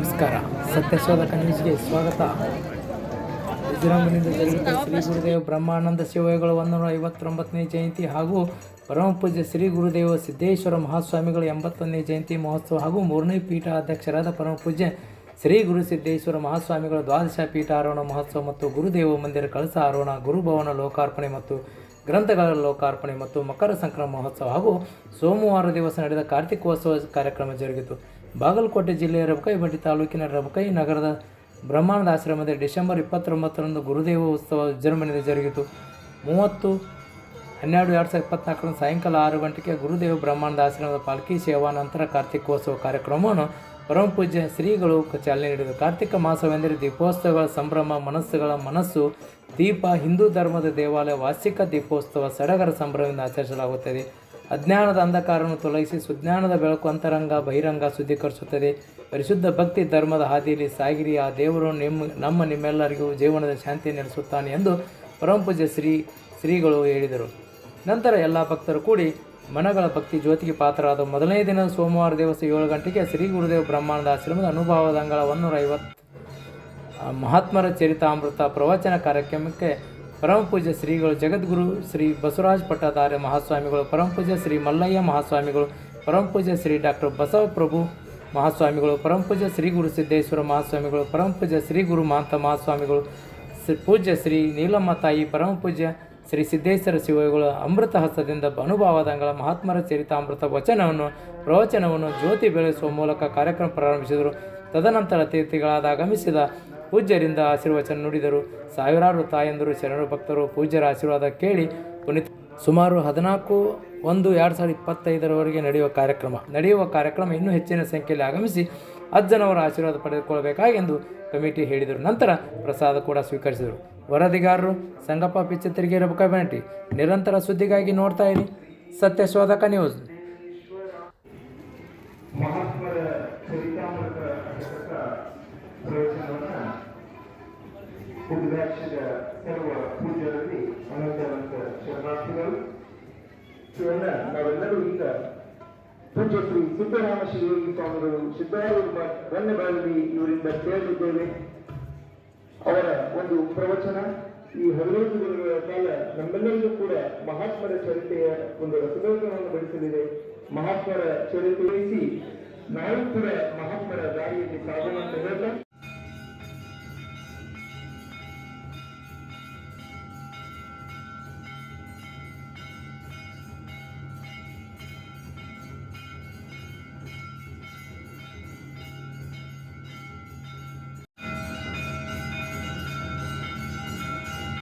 ನಮಸ್ಕಾರ. ಸತ್ಯಶೋಧಕ ನ್ಯೂಸ್ಗೆ ಸ್ವಾಗತ. ವಿಜೃಂಭಣೆಯಿಂದ ಜರುಗಿದ ಶ್ರೀ ಗುರುದೇವ ಬ್ರಹ್ಮಾನಂದ ಶಿವಯೋಗಳ ಒಂದೂರ ಐವತ್ತೊಂಬತ್ತನೇ ಜಯಂತಿ ಹಾಗೂ ಪರಮಪೂಜ್ಯ ಶ್ರೀ ಗುರುದೇವ ಸಿದ್ದೇಶ್ವರ ಮಹಾಸ್ವಾಮಿಗಳ ಎಂಬತ್ತೊಂದನೇ ಜಯಂತಿ ಮಹೋತ್ಸವ ಹಾಗೂ ಮೂರನೇ ಪೀಠ ಅಧ್ಯಕ್ಷರಾದ ಪರಮ ಶ್ರೀ ಗುರು ಸಿದ್ದೇಶ್ವರ ಮಹಾಸ್ವಾಮಿಗಳ ದ್ವಾದಶ ಪೀಠ ಆರೋಹಣ ಮಹೋತ್ಸವ ಮತ್ತು ಗುರುದೇವ ಮಂದಿರ ಕಳಸ ಆರೋಹಣ, ಗುರುಭವನ ಲೋಕಾರ್ಪಣೆ ಮತ್ತು ಗ್ರಂಥಗಳ ಲೋಕಾರ್ಪಣೆ ಮತ್ತು ಮಕರ ಸಂಕ್ರಮ ಮಹೋತ್ಸವ ಹಾಗೂ ಸೋಮವಾರ ದಿವಸ ನಡೆದ ಕಾರ್ತಿಕೋತ್ಸವ ಕಾರ್ಯಕ್ರಮ ಜರುಗಿತು. ಬಾಗಲಕೋಟೆ ಜಿಲ್ಲೆಯ ರಬಕೈ ಬಂಡಿ ತಾಲೂಕಿನ ರಬಕೈ ನಗರದ ಬ್ರಹ್ಮಾನಂದ ಆಶ್ರಮದಲ್ಲಿ ಡಿಸೆಂಬರ್ ಇಪ್ಪತ್ತೊಂಬತ್ತರಂದು ಗುರುದೇವ ಉತ್ಸವ ವಿಜೃಂಭಣೆಯಿಂದ ಜರುಗಿತು. ಮೂವತ್ತು, ಹನ್ನೆರಡು, ಎರಡು ಸಾವಿರದ ಇಪ್ಪತ್ನಾಲ್ಕರಂದು ಸಾಯಂಕಾಲ ಆರು ಗಂಟೆಗೆ ಗುರುದೇವ ಬ್ರಹ್ಮಾನಂದ ಆಶ್ರಮದ ಪಾಲ್ಕಿ ಸೇವಾ ನಂತರ ಕಾರ್ತಿಕೋತ್ಸವ ಕಾರ್ಯಕ್ರಮವನ್ನು ಪರಮಪೂಜ್ಯ ಶ್ರೀಗಳು ಚಾಲನೆ ನೀಡಿದರು. ಕಾರ್ತಿಕ ಮಾಸವೆಂದರೆ ದೀಪೋತ್ಸವಗಳ ಸಂಭ್ರಮ, ಮನಸ್ಸುಗಳ ಮನಸ್ಸು ದೀಪ ಹಿಂದೂ ಧರ್ಮದ ದೇವಾಲಯ ವಾರ್ಷಿಕ ದೀಪೋತ್ಸವ ಸಡಗರ ಸಂಭ್ರಮದಿಂದ ಆಚರಿಸಲಾಗುತ್ತದೆ. ಅಜ್ಞಾನದ ಅಂಧಕಾರವನ್ನು ತೊಲಗಿಸಿ ಸುಜ್ಞಾನದ ಬೆಳಕು ಅಂತರಂಗ, ಬಹಿರಂಗ ಶುದ್ಧೀಕರಿಸುತ್ತದೆ. ಪರಿಶುದ್ಧ ಭಕ್ತಿ ಧರ್ಮದ ಹಾದಿಯಲ್ಲಿ ಸಾಗಿರಿ, ಆ ದೇವರು ನಿಮ್ಮ ನಮ್ಮ ನಿಮ್ಮೆಲ್ಲರಿಗೂ ಜೀವನದ ಶಾಂತಿ ನೆಲೆಸುತ್ತಾನೆ ಎಂದು ಪರಮಪೂಜ್ಯ ಶ್ರೀ, ಶ್ರೀಗಳು ಹೇಳಿದರು. ನಂತರ ಎಲ್ಲ ಭಕ್ತರು ಕೂಡಿ ಮನಗಳ ಭಕ್ತಿ ಜ್ಯೋತಿಗೆ ಪಾತ್ರರಾದ ಮೊದಲನೇ ದಿನ ಸೋಮವಾರ ದಿವಸ ಏಳು ಗಂಟೆಗೆ ಶ್ರೀ ಗುರುದೇವ ಬ್ರಹ್ಮಾನಂದ ಆಶ್ರಮದ ಅನುಭವದ ಅಂಗಳ ಒನ್ನೂರ ಐವತ್ತು ಮಹಾತ್ಮರ ಚರಿತಾಮೃತ ಪ್ರವಚನ ಕಾರ್ಯಕ್ರಮಕ್ಕೆ ಪರಮ ಪೂಜ್ಯ ಶ್ರೀಗಳು ಜಗದ್ಗುರು ಶ್ರೀ ಬಸವರಾಜ ಪಟ್ಟಾಧಾರ್ಯ ಮಹಾಸ್ವಾಮಿಗಳು ಪರಮಪೂಜ್ಯ ಶ್ರೀ ಮಲ್ಲಯ್ಯ ಮಹಾಸ್ವಾಮಿಗಳು ಪರಮಪೂಜ್ಯ ಶ್ರೀ ಡಾಕ್ಟರ್ ಬಸವಪ್ರಭು ಮಹಾಸ್ವಾಮಿಗಳು ಪರಮಪೂಜ್ಯ ಶ್ರೀ ಗುರು ಸಿದ್ದೇಶ್ವರ ಮಹಾಸ್ವಾಮಿಗಳು ಪರಮಪೂಜ್ಯ ಶ್ರೀ ಗುರು ಮಹಾಂತ ಮಹಾಸ್ವಾಮಿಗಳು ಪೂಜ್ಯ ಶ್ರೀ ನೀಲಮ್ಮ ತಾಯಿ, ಪರಮ ಪೂಜ್ಯ ಶ್ರೀ ಸಿದ್ದೇಶ್ವರ ಶಿವಗಳು, ಅಮೃತ ಹಸ್ತದಿಂದ ಅನುಭಾವದಂಗಳ ಮಹಾತ್ಮರ ಚರಿತಾಮೃತ ವಚನವನ್ನು, ಪ್ರವಚನವನ್ನು ಜ್ಯೋತಿ ಬೆಳೆಸುವ ಮೂಲಕ ಕಾರ್ಯಕ್ರಮ ಪ್ರಾರಂಭಿಸಿದರು. ತದನಂತರ ಅತಿಥಿಗಳಾದ ಆಗಮಿಸಿದ ಪೂಜ್ಯರಿಂದ ಆಶೀರ್ವಚನ ನುಡಿದರು. ಸಾವಿರಾರು ತಾಯಂದರು, ಶರಣರು ಭಕ್ತರು ಪೂಜ್ಯರ ಆಶೀರ್ವಾದ ಕೇಳಿ ಪುನೀತ್ ಸುಮಾರು ಹದಿನಾಲ್ಕು ಒಂದು ಎರಡು ಸಾವಿರದ ಇಪ್ಪತ್ತೈದರವರೆಗೆ ನಡೆಯುವ ಕಾರ್ಯಕ್ರಮ. ನಡೆಯುವ ಕಾರ್ಯಕ್ರಮ ಇನ್ನೂ ಹೆಚ್ಚಿನ ಸಂಖ್ಯೆಯಲ್ಲಿ ಆಗಮಿಸಿ ಅಜ್ಜನವರ ಆಶೀರ್ವಾದ ಪಡೆದುಕೊಳ್ಳಬೇಕಾಗೆಂದು ಕಮಿಟಿ ಹೇಳಿದರು. ನಂತರ ಪ್ರಸಾದ ಕೂಡ ಸ್ವೀಕರಿಸಿದರು. ವರದಿಗಾರರು, ಸಂಗಪ್ಪ ಪಿಚ್ಚ ತಿರುಗಿರಬೇಕಾಗಿ ನಿರಂತರ ಸುದ್ದಿಗಾಗಿ ನೋಡ್ತಾ ಇರಿ. ಸತ್ಯಶೋಧಕ ನ್ಯೂಸ್ ಮಹಾತ್ಮರ ಚರಿತಾಮೃತ ಪುಸ್ತಕ ಪ್ರವಚನವನ್ನ ಉದ್ಘಾಟಿಸಿದ ಸರ್ವ ಪೂಜ್ಯರಲ್ಲಿ ಅನಂತವಂತ ಶರಣಾರ್ಥಿಗಳು. ಇವನ್ನ ನಾವೆಲ್ಲರೂ ಈಗ ಪೂಜ್ಯ ಶ್ರೀ ಸಿದ್ದರಾಮ ಶಿವಯೋಗಿ ಸ್ವಾಮಿಗಳು ಸಿದ್ದಾರೂಢ ರನ್ನಬಾಲಿ ಇವರಿಂದ ಕೇಳಲಿದ್ದೇವೆ ಅವರ ಒಂದು ಪ್ರವಚನ, ಈ ಹದಿನೈದು ದಿನಗಳ ಕಾಲ ನಮ್ಮೆಲ್ಲರಿಗೂ ಕೂಡ ಮಹಾತ್ಮರ ಚರಿತೆಯ ಒಂದು ರಸದೋಷವನ್ನು ಬಳಸಲಿದೆ. ಮಹಾತ್ಮರ ಚರಿತೆ ದಾರಿಯಲ್ಲಿ ನಾಯಕರ